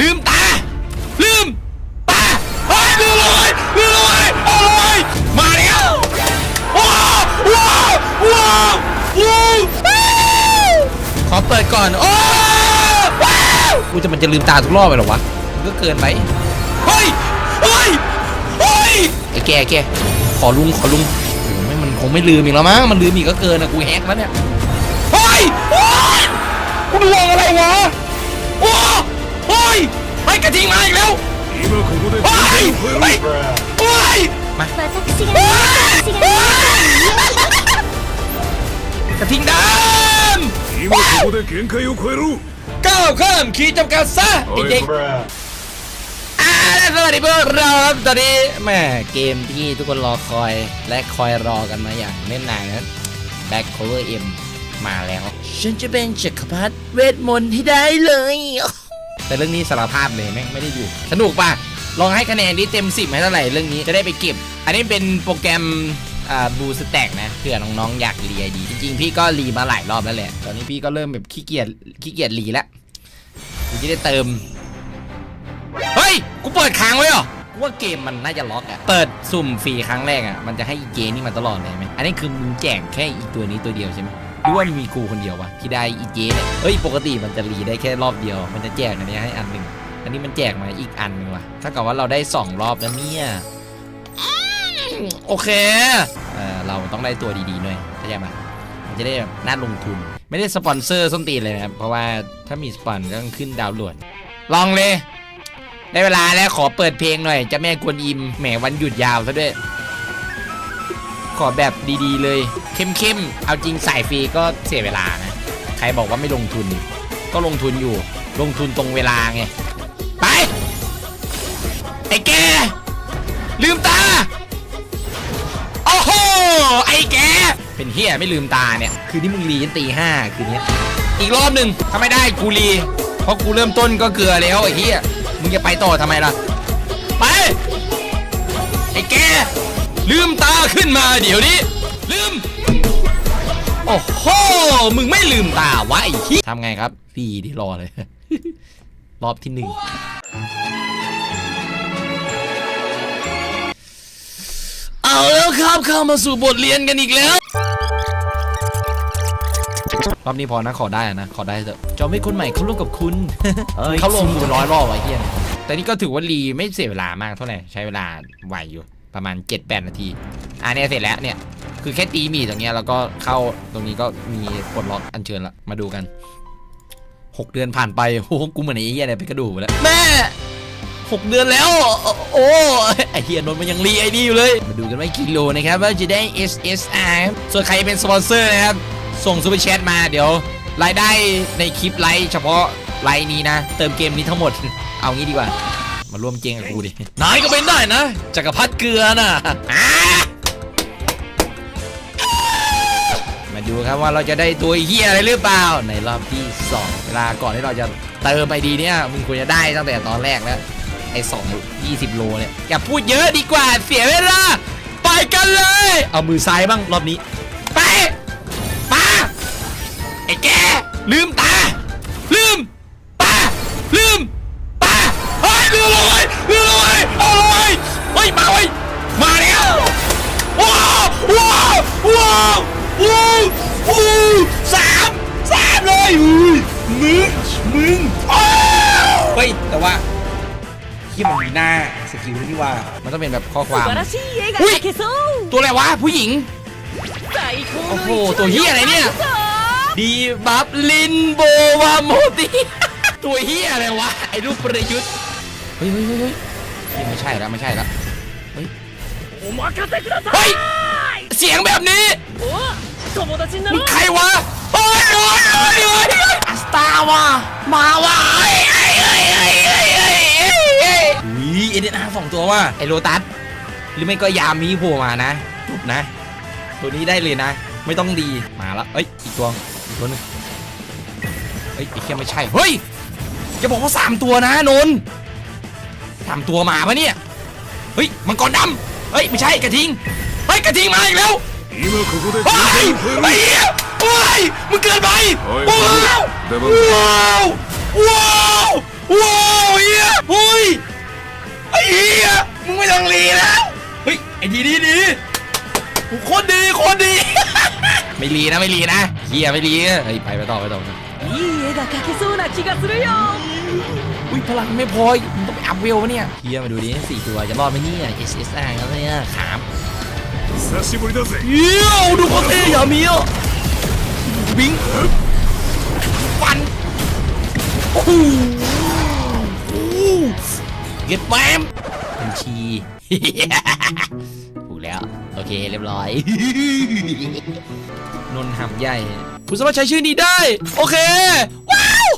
ลืมตา ลืมตาเฮ้ยลืมเลยลืมเลยเอาเลยมาแล้วว้าวว้าวว้าวว้าวขอเปิดก่อนโอ้ว้าวกูจะมันจะลืมตาทุกรอบไปหรอวะก็เกินไปเฮ้ยเฮ้ยเฮ้ยไอ้แกแกขอลุงขอลุงไม่มันคงไม่ลืมอีกแล้วมั้งมันลืมอีกก็เกินนะกูแฮกแล้วเนี่ยเฮ้ยกูดวงอะไรวะ จริงมาอีกแล้วโอ้ยโอ้ยโอ้ยมาจะทิ้งดำก้าวข้ามขีดจำกัดซะเริงๆอ่าสวัสดีพวกเราครับตอนนี้แหมเกมที่ทุกคนรอคอยและคอยรอกันมาอย่างเน่นนานนั้น Back Cover M มาแล้ว ฉันจะเป็นจักรพรรดิเวทมนต์ให้ได้เลย แต่เรื่องนี้สารภาพเลยแม่งไม่ได้อยู่ สนุกป่ะ ลองให้คะแนนนี้เต็ม 10ให้เท่าไหร่เรื่องนี้จะได้ไปเก็บ อันนี้เป็นโปรแกรมอ่าบูสแต็กนะเผื่อน้องๆอยากรีไอดี จริงๆ พี่ก็รีมาหลายรอบแล้วแหละ ตอนนี้พี่ก็เริ่มแบบขี้เกียจขี้เกียจรีแล้วกูจะได้เติม เฮ้ย กูเปิดค้างไว้เหรอว่าเกมมันน่าจะล็อกอะเปิดสุ่มฟรีครั้งแรกอะมันจะให้อีเกนี่มาตลอดเลยไหมอันนี้คือมึงแจกแค่อีตัวนี้ตัวเดียวใช่ไหม หรือว่ามีกูคนเดียววะที่ได้อีเกเนี่ยเฮ้ยปกติมันจะรีได้แค่รอบเดียว มันจะแจกอันนี้ให้อันหนึ่งอันนี้มันแจกมาอีกอันหนึ่งวะถ้ากับว่าเราได้สองรอบแล้วเนี่ยโอเคเออเราต้องได้ตัวดีๆหน่อยเข้าใจไหมมันจะได้แบบน่าลงทุน ไม่ได้สปอนเซอร์ส้นตีนเลยนะครับเพราะว่าถ้ามีสปอนก็ต้องขึ้นดาวหลดลองเลย ได้เวลาแล้วขอเปิดเพลงหน่อยจะแม่กวนอิมแหมวันหยุดยาวซะด้วย ขอแบบดีๆเลย เข้มๆ เอาจริงสายฟรีก็เสียเวลานะ ใครบอกว่าไม่ลงทุน ก็ลงทุนอยู่ ลงทุนตรงเวลาไง ไป ไอ้แก ลืมตา โอ้โห ไอ้แก เป็นเฮียไม่ลืมตาเนี่ย คืนที่มึงรียันตีห้าคืนนี้ อีกรอบหนึ่งถ้าไม่ได้กูรี เพราะกูเริ่มต้นก็เกลือแล้วไอ้เฮียมึงจะไปต่อทำไมล่ะ ไป ไอ้แก ลืมตาขึ้นมาเดี๋ยวนี้ โอ้โห มึงไม่ลืมตาวะไอ้ที่ทำไงครับพี่ดิรอเลย รอบที่หนึ่งเอาแล้วครับเข้ามาสู่บทเรียนกันอีกแล้ว รอบนี้พอนะขอได้อะนะ ขอได้เถอะจอมให้คนใหม่เข้าร่วมกับคุณ เขาลงกูเป็นร้อยรอบไอ้เหี้ยแต่นี่ก็ถือว่ารีไม่เสียเวลามากเท่าไหร่ใช้เวลาไหวอยู่ประมาณ 7-8 นาที อะเนี่ยเสร็จแล้วเนี่ย คือแค่ตีหมีตรงเนี้ยแล้วก็เข้าตรงนี้ก็มีปลดล็อกอัญเชิญละมาดูกัน 6 เดือนผ่านไปโอ้โหกูเหมือนไอ้เหี้ยเนี่ยไปกระดูกไปแล้วแม่6เดือนแล้ว โอ้ไอเฮียนนท์มันยังรีไอ้นี่อยู่เลย มาดูกันว่ากิโลนะครับว่าจะได้ SSR ส่วนใครเป็นสปอนเซอร์นะครับ ส่งซูเปอร์แชทมาเดี๋ยว รายได้ในคลิปไลฟ์เฉพาะไลฟ์นี้นะ เติมเกมนี้ทั้งหมด เอางี้ดีกว่า มาร่วมเจงกับกูดิ นายก็เป็นได้นะจักรพรรดิเกลือน่ะ ดูครับว่าเราจะได้ตัวเฮียอะไรหรือเปล่า ในรอบที่2เวลาก่อนที่เราจะเติมไปดีเนี่ยมึงควรจะได้ตั้งแต่ตอนแรกแล้วไอ้สองยี่สิบโลเนี่ยอย่าพูดเยอะดีกว่าเสียเวลาไปกันเลย เอามือซ้ายบ้างรอบนี้ ไปป้าไอ้แกลืมตา หน้าสกิลที่ว่า มันต้องเป็นแบบข้อความอุ้ยตัวอะไรวะผู้หญิง โอ้โห ตัวเฮียอะไรเนี่ย ดีบับลินโบวาโมติตัวเฮียอะไรวะ ไอ้รูปประยุทธ์ เฮ้ยเฮ้ยเฮ้ยไม่ใช่แล้วไม่ใช่แล้วเฮ้ยเฮ้ย เสียงแบบนี้มึงใครวะเฮ้ยเฮ้ยเฮ้ยสตาร์ว่ะมาว่ะเฮ้ยเฮ้ยเฮ้ย เอเดนอาสองตัวว่าไอโรตัสหรือไม่ก็ยามีโผล่มานะจบนะ ตัวนี้ได้เลยนะ ไม่ต้องดีมาละเอ้ยอีกตัวอีกตัวนึงเอ้ยไอแค่ไม่ใช่เฮ้ยจะบอกว่าสามตัวนะนนสามตัวมาปะเนี่ยเฮ้ยมังกรดำเฮ้ยไม่ใช่กระทิงเฮ้ยกระทิงมาอีกแล้วไฮ้ไอ้เหี้ยโอ้มึงเกินไปว้าวว้าวว้าวว้าวเฮียเฮ้ย รีแล้วเฮ้ยไอ้ดีดีดีโคตรดีโคตรดี ไม่รีนะไม่รีนะเฮียไม่รีเฮ้ยไปไปต่อไปต่อ いい絵が描けそうな気がするよ อุ้ยพลังไม่พอมึงต้องไปอัพเวลวะเนี่ยเฮียมาดูดิสี่ตัวจะรอดไหมเนี่ย SSR ครับเนี่ยขาม 久しぶりだぜ เยี่ยวดูเขาเท่อย่ามีอ่ะบิงฟันโอ้โหโอ้โห เก็บแมมบัญชีถูกแล้ว โอเคเรียบร้อย นนท์หำใหญ่คุณสามารถใช้ชื่อนี้ได้ โอเค ว้าว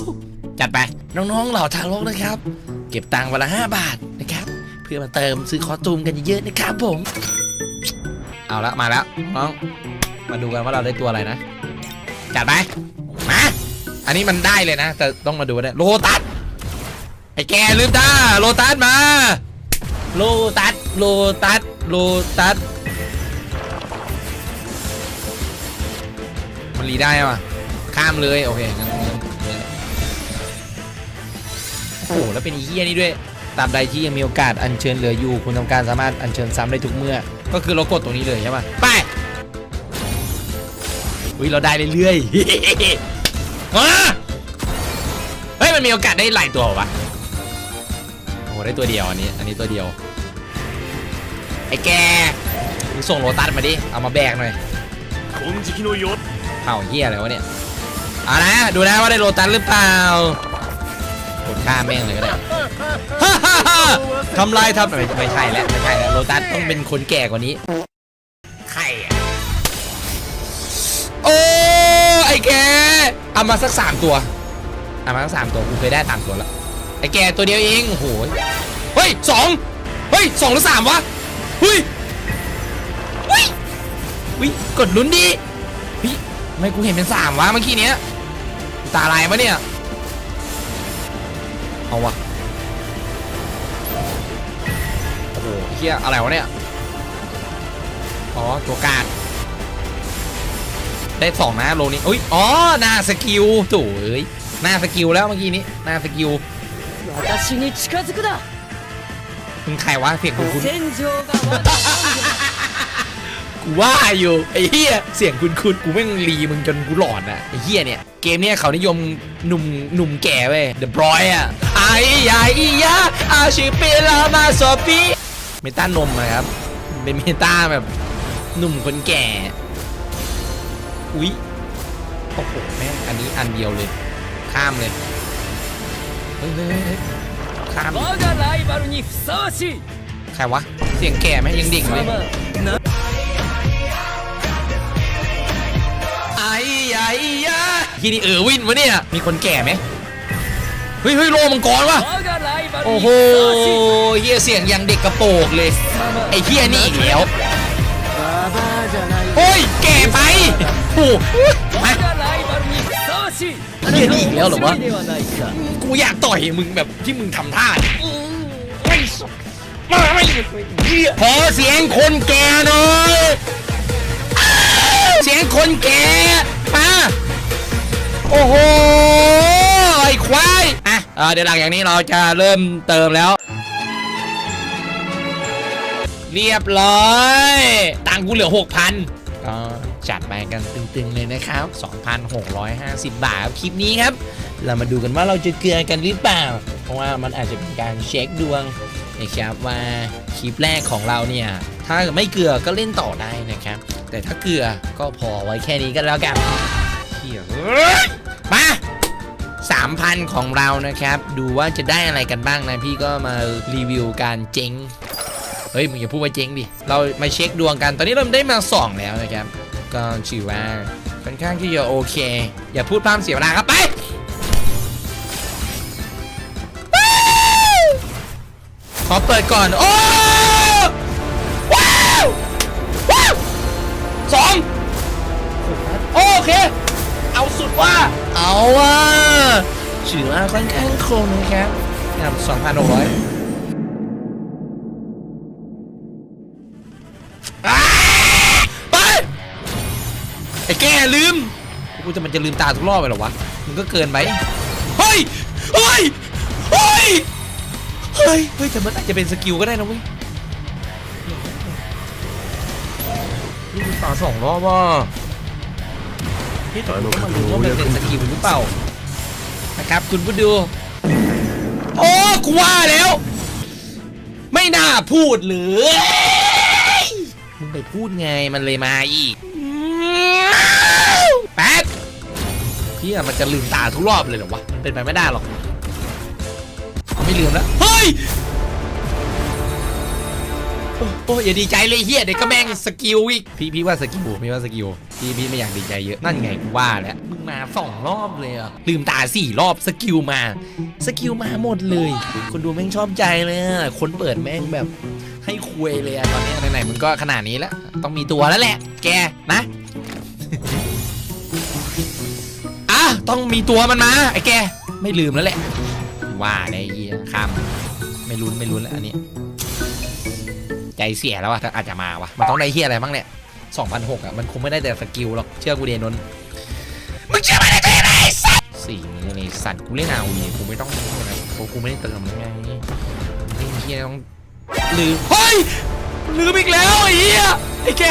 จัดไป น้องๆเหล่าทารกนะครับ เก็บตังค์วันละ 5 บาทนะครับ เพื่อมาเติมซื้อคอสตูมกันเยอะๆนะครับผม เอาละมาแล้วน้อง มาดูกันว่าเราได้ตัวอะไรนะ จัดไป มา อันนี้มันได้เลยนะ แต่ต้องมาดูได้โลตัส ไอ้แกลืมตาโลตัสมา โลตัสโลตัสโลตัสมันรีได้ปะข้ามเลย โอเคงั้นงั้นงั้นโอ้โหแล้วเป็นอีเหี้ยนี่ด้วยตาบใดที่ยังมีโอกาสอัญเชิญเหลืออยู่ คุณทำการสามารถอัญเชิญซ้ำได้ทุกเมื่อ ก็คือเรากดตรงนี้เลยใช่ปะไปอุ้ยเราได้เรื่อยๆมาเฮ้ยมันมีโอกาสได้หลายตัวหรอวะ หได้ตัวเดียวอันนี้ อันนี้ตัวเดียว ไอ้แกมึงส่งโรตัสมาดิ เอามาแบกหน่อยเผ่าเหี้ยอะไรวะเนี่ยเอานะดูนะว่าได้โรตัสหรือเปล่ากดฆ่าแม่งเลยก็ได้ทำลายทับไม่ไม่ใช่แล้วไม่ใช่แล้วโรตัสต้องเป็นคนแก่กว่านี้ใครโอ้ไอ้แกเอามาสักสามตัวเอามาสักสามตัวกูเคยได้สามตัวแล้ว ไอ้แกตัวเดียวเองโอ้โหเฮ้ยสองเฮ้ยสองหรือสามวะเฮ้ยเฮ้ยเฮ้ยกดลุ้นดิเฮ้ยไม่กูเห็นเป็นสามวะเมื่อกี้เนี้ยตาลายปะเนี่ยเอาวะโอ้โหเฮียอะไรวะเนี่ยอ๋อตัวกางได้สองนะโลนี้อุ้ยอ๋อหน้าสกิลโถ่เอ้ยหน้าสกิลแล้วเมื่อกี้นี้หน้าสกิล 私に近づくな มึงใครวะเสียงคุณคุณ 戦場がまだ กูว่าอยู่ไอ้เฮียเสียงคุณคุณกูแม่งรีมึงจนกูหลอนอ่ะไอ้เฮียเนี่ย เกมเนี้ยเขานิยมหนุ่มหนุ่มแก่เว้ย The Boy อ่ะไอ้ยาอียาอาชิเปลามาโซปีเมตานมนะครับ เป็นเมตาแบบหนุ่มคนแก่ อุ๊ย โอ้โห แม่งอันนี้อันเดียวเลย ข้ามเลย เฮ้ยเฮ้ยเฮ้ยข้ามดิ 我がライバルにふさわしい ใครวะ เสียงแก่ไหมยังเด็กเลย な ไอ้ยาอียาที่นี่เออวินวะเนี่ย มีคนแก่ไหมเฮ้ยเฮ้ยโลมังกรวะ 我がライバル โอ้ に โห ふさわしい เฮียเสียงยังเด็กกระโปงเลย ไอ้เฮียนี่อีกแล้ว ババアじゃない โอ้ย แก่ไปโอ้โห 我 มา がライバルにふさわしい เรียนอีกแล้วหรอวะกูอยากต่อยมึงแบบที่มึงทำท่าไม่สมาไม่หยขอเสียงคนแก่หน่อยเสียงคนแก่มาโอ้โหไอ้ควายอะเดี๋ยวหลังอย่างนี้เราจะเริ่มเติมแล้ว เรียบร้อย ตังกูเหลือหกพัน จัดไปกันตึงๆเลยนะครับ 2,650 บาทครับคลิปนี้ครับ เรามาดูกันว่าเราจะเกลือกันหรือเปล่า เพราะว่ามันอาจจะเป็นการเช็คดวงนะครับว่าคลิปแรกของเราเนี่ยถ้าไม่เกลือก็เล่นต่อได้นะครับ แต่ถ้าเกลือก็พอไว้แค่นี้กันแล้วกันเหี้ยมา3,000ของเรานะครับ ดูว่าจะได้อะไรกันบ้างนะ พี่ก็มารีวิวการเจ๊งเฮ้ยมึงอย่าพูดว่าเจ๊งดิ เรามาเช็คดวงกัน ตอนนี้เราได้มาสองแล้วนะครับ ก็ถือว่าค่อนข้างที่จะโอเค อย่าพูดพร่ำเสียเวลาครับไปขอเปิดก่อน โอ้ว้าวว้าวสองโอเค เอาสุดว่า เอาว่าถือว่าค่อนข้างคงนะครับครับสองพันหกร้อย ไอ้แกลืมกูจะมันจะลืมตาทุกรอบไปหรอวะมันก็เกินไปเฮ้ยเฮ้ยเฮ้ยเฮ้ยเฮ้ยแต่มันอาจจะเป็นสกิลก็ได้นะเว้ยที่ลืมตาสองรอบว่ะที่ถึงต้องมาดูว่ามันเป็นสกิลหรือเปล่านะครับคุณผู้ดูโอ้กูว่าแล้ว ไม่น่าพูดเลยมึงไปพูดไงมันเลยมาอีก แป๊บเพี่มันจะลืมตาทุกรอบเลยเหรอวะมันเป็นไปไม่ได้หรอกไม่ลืมแล้วเฮ้ยโอ้โอ้อย่าดีใจเลยเฮียเด็กก็แม่งสกิลอีกพี่พี่ว่าสกิลพี่ว่าสกิลพี่พี่ไม่อยากดีใจเยอะนั่นไงกูว่าแล้วมึงมาสองรอบเลยอะลืมตาสี่รอบสกิลมาสกิลมาหมดเลย คนดูแม่งชอบใจเลยอะคนเปิดแม่งแบบให้คุยเลยอะตอนนี้ไหนๆมึงก็ขนาดนี้แล้วต้องมีตัวแล้วแหละ แกนะ ต้องมีตัวมันมาไอ้แกไม่ลืมแล้วแหละ ว่าได้เฮียข้ามไม่ลุ้นไม่ลุ้นแล้วอันนี้ ใจเสียแล้วอะถ้าอาจจะมาวะมันต้องได้เฮียอะไรบ้างเนี่ย2,006อะมันคงไม่ได้แต่สกิลหรอกเชื่อกูเดนนท์มึงเชื่อมันได้ยังไงสัตว์สี่มือเลยสัตว์กูเล่นเอาเนี่ยกูไม่ต้องนี่นะเพราะกูไม่ได้เติมไงนี่เฮียต้องลืมเฮ้ยลืมอีกแล้วไอ้เฮียไอ้แก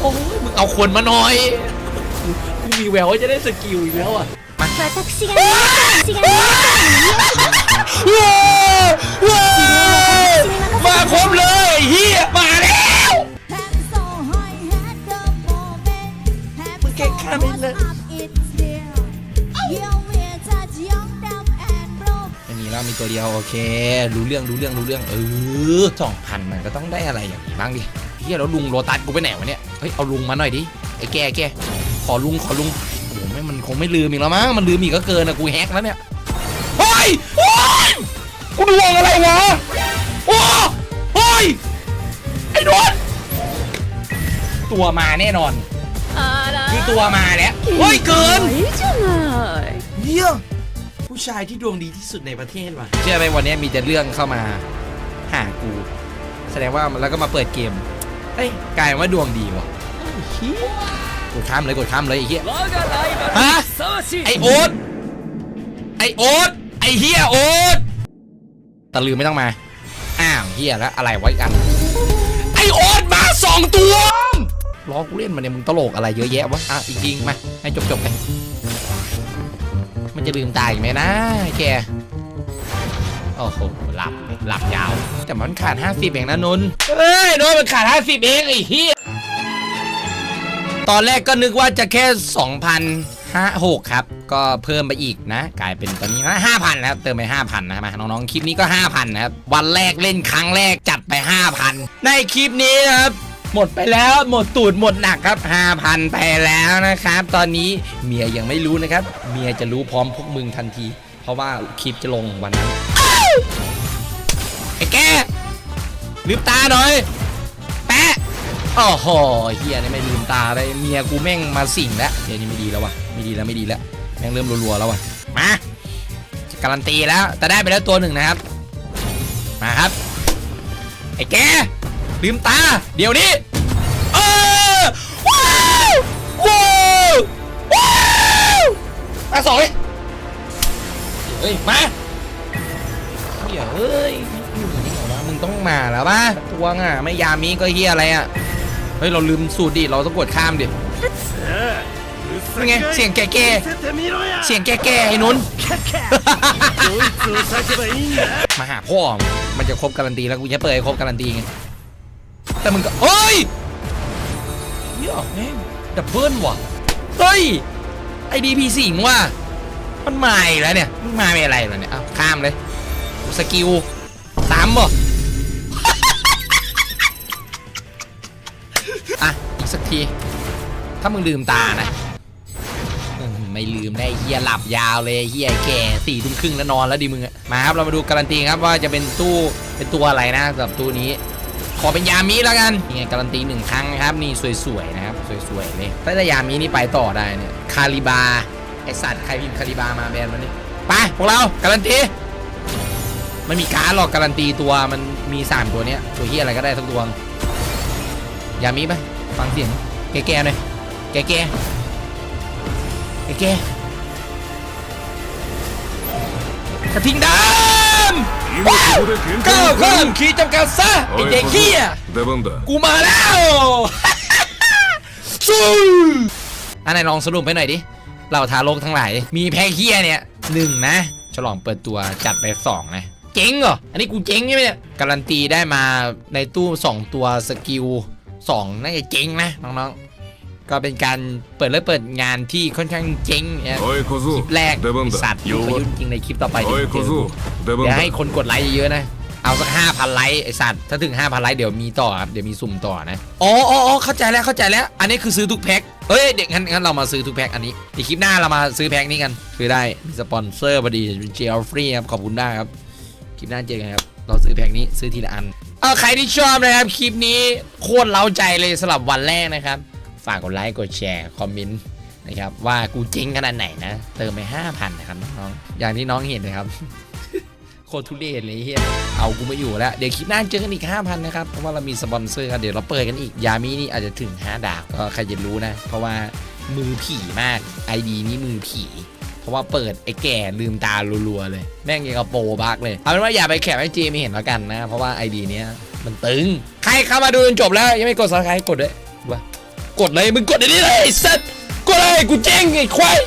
โอ้ยมึงเอาคนมาหน่อย กูมีแววว่าจะได้สกิลอีกแล้วอ่ะ มา 私が私がว้าวว้าวมาครบเลยไอ้เฮียมาแล้ว มึงเก่งข้าไม่เลย ไม่มีแล้วมีตัวเดียวโอเค รู้เรื่องรู้เรื่องรู้เรื่อง เออสองพันมันก็ต้องได้อะไรอย่างนี้บ้างดิเฮียแล้วลุงโรตัสกูไปไหนวะเนี่ย เฮ้ยเอาลุงมาหน่อยดิ ไอ้แกแก ขอลุงขอลุง โอ้โหไม่มันคงไม่ลืมอีกแล้วมั้ง มันลืมอีกก็เกินอะกูแฮกแล้วเนี่ย เฮ้ยโอ้ยกูดวงอะไรวะ โอ้เฮ้ย ไอ้โดนตัวมาแน่นอน あら คือตัวมาแล้ว เฮ้ยเกิน いいじゃない เยี่ยผู้ชายที่ดวงดีที่สุดในประเทศว่ะเชื่อไหมวันนี้มีแต่เรื่องเข้ามาหากู แสดงว่าแล้วก็มาเปิดเกมเอ้ยกลายเป็นว่าดวงดีว่ะ กดข้ามเลยกดข้ามเลยไอ้เหี้ยฮะไอโอ๊ตไอโอ๊ตไอเหี้ยโอ๊ตตะลืมไม่ต้องมา อ้าวเหี้ยแล้วอะไรไว้กัน ไอโอ๊ตมาสองตัวล้อกูเล่นมาเนี่ยมึงตลกอะไรเยอะแยะวะอะอีกยิงมาให้จบจบไปมันจะลืมตายไหมนะแกโอ้โหหลับหลับยาว แต่มันขาด 50 เองนะนุนเอ้ยนนมันขาด 50 เองไอ้เหี้ย ตอนแรกก็นึกว่าจะแค่ 2,006ครับ ก็เพิ่มไปอีกนะ กลายเป็นตอนนี้นะ5,000นะครับ เติมไป 5,000 นะครับมาน้องๆ คลิปนี้ก็ 5,000 นะครับ วันแรกเล่นครั้งแรกจัดไป 5,000 ในคลิปนี้นะครับ หมดไปแล้วหมดตูดหมดหนักครับ 5,000 ไปแล้วนะครับ ตอนนี้เมียยังไม่รู้นะครับ เมียจะรู้พร้อมพวกมึงทันที เพราะว่าคลิปจะลงวันนั้นไอ้แกลืมตาหน่อย โอ้โหเฮียนี่ไม่ลืมตาเลยเมียกูแม่งมาสิงแล้วเดี๋ยนี้ไม่ดีแล้ววะไม่ดีแล้วไม่ดีแล้วแม่งเริ่มรัวๆแล้ววะมาการันตีแล้วแต่ได้ไปแล้วตัวหนึ่งนะครับ มาครับ ไอ้แกลืมตา เดี๋ยวนี้เออว้าวว้าวว้าวมาสองเลยเฮ้ยมาเฮียเอ้ยอยู่นี่เหรอวะมึงต้องมาแล้วป่ะทวงอะไม่ยามีก็เฮียอะไรอะ ฮ้ย เราลืมสูตรดิ เราต้องกดข้ามดิเป็นไง เสียงแก่ๆเสียงแก่ๆไอ้นุ้นมาหาพ่อ มันจะครบการันตีแล้วกูจะเปิดให้ครบการันตีไง แต่มึงก็เฮ้ยเยอะแม่งดับเบิลว่ะ เฮ้ย ไอดีพีสิงว่ะมันมาอีกแล้วเนี่ย มาไม่อะไรแล้วเนี่ยข้ามเลย สกิลตามบ่ ที ถ้ามึงลืมตานะ ไม่ลืมได้เฮียหลับยาวเลยเฮียแก่สี่ทุ่มครึ่งแล้วนอนแล้วดิมึงอะมาครับเรามาดูการันตีครับว่าจะเป็นตู้เป็นตัวอะไรนะสำหรับตู้นี้ขอเป็นยามิแล้วกันนี่ไงการันตีหนึ่งครั้งครับนี่สวยๆนะครับสวยๆเลยถ้าได้ยามินี่ไปต่อได้เนี่ยคาริบาไอสัตว์ใครพิมพ์คาริบามาแบนมันนี่ไปพวกเราการันตีไม่มีการหรอกการันตีตัวมันมีสามตัวเนี้ยตัวเฮียอะไรก็ได้ทั้งตัวยามิปะฟังเสียง แก่ๆหน่อยแก่ๆแก่ๆกระทิงดำว้ก้าวข้ามขีดจำกัดซะไอ้เด็กเฮียกูมาแล้วสู้อันไหนลองสรุปไปหน่อยดิเหล่าทาโลกทั้งหลายมีแพ้เฮียเนี่ยหนึ่งนะ ฉลองเปิดตัวจัดไปสองนะจ๊งเหรอ อันนี้กูเจ๊งใช่ไหมเนี่ย การันตีได้มาในตู้ 2 ตัวสกิล2น่าจะเจ๊งนะน้องๆ ก็เป็นการเปิดและเปิดงานที่ค่อนข้างเจ๊งนะคลิปแรกสัตว์ยุ่งจริงในคลิปต่อไปเดี๋ยวให้คนกดไลค์เยอะนะเอาสักห้าพันไลค์ไอสัตว์ถ้าถึงห้าพันไลค์เดี๋ยวมีต่อครับเดี๋ยวมีสุ่มต่อนะอ๋ออ๋อเข้าใจแล้วเข้าใจแล้ว อันนี้คือซื้อทุกแพ็คเอ้ยเด็กงั้นงั้นเรามาซื้อทุกแพ็คอันนี้ในคลิปหน้าเรามาซื้อแพ็คนี้กันซื้อได้มีสปอนเซอร์พอดีเป็นเจลฟรีครับขอบคุณได้ครับคลิปหน้าเจอกันครับเราซื้อแพ็คนี้ซื้อทีละอันเอาใครที่ชอบนะครับคลิปนี้โคตรเล้าใจเลยสำหรับวันแรกนะครับ ฝากกดไลค์กดแชร์คอมเมนต์นะครับว่ากูเจ๊งขนาดไหนนะ เติมไป5,000นะครับน้องๆอย่างที่น้องเห็นนะครับโคตรทุเรศเลยเฮียเอากูไม่อยู่แล้ว เดี๋ยวคลิปหน้าเจอกันอีก 5,000 นะครับ เพราะว่าเรามีสปอนเซอร์กันเดี๋ยวเราเปิดกันอีก ยามีนี่อาจจะถึง 5 ดาวก็ใครจะรู้นะ เพราะว่ามือผีมาก ID นี้มือผี เพราะว่าเปิดไอ้แก่ลืมตารัวๆเลย แม่งยังกับโปรบักเลย เอาเป็นว่าอย่าไปแคปให้เจไม่เห็นแล้วกันนะ เพราะว่า ID เนี้ยมันตึง ใครเข้ามาดูจนจบแล้วยังไม่กดซับสไครต์กดด้วยว่า กดเลยมึงกดเดี๋ยวนี้เลยเซ็ตกดเลยกูเจ๊งไอ้ควาย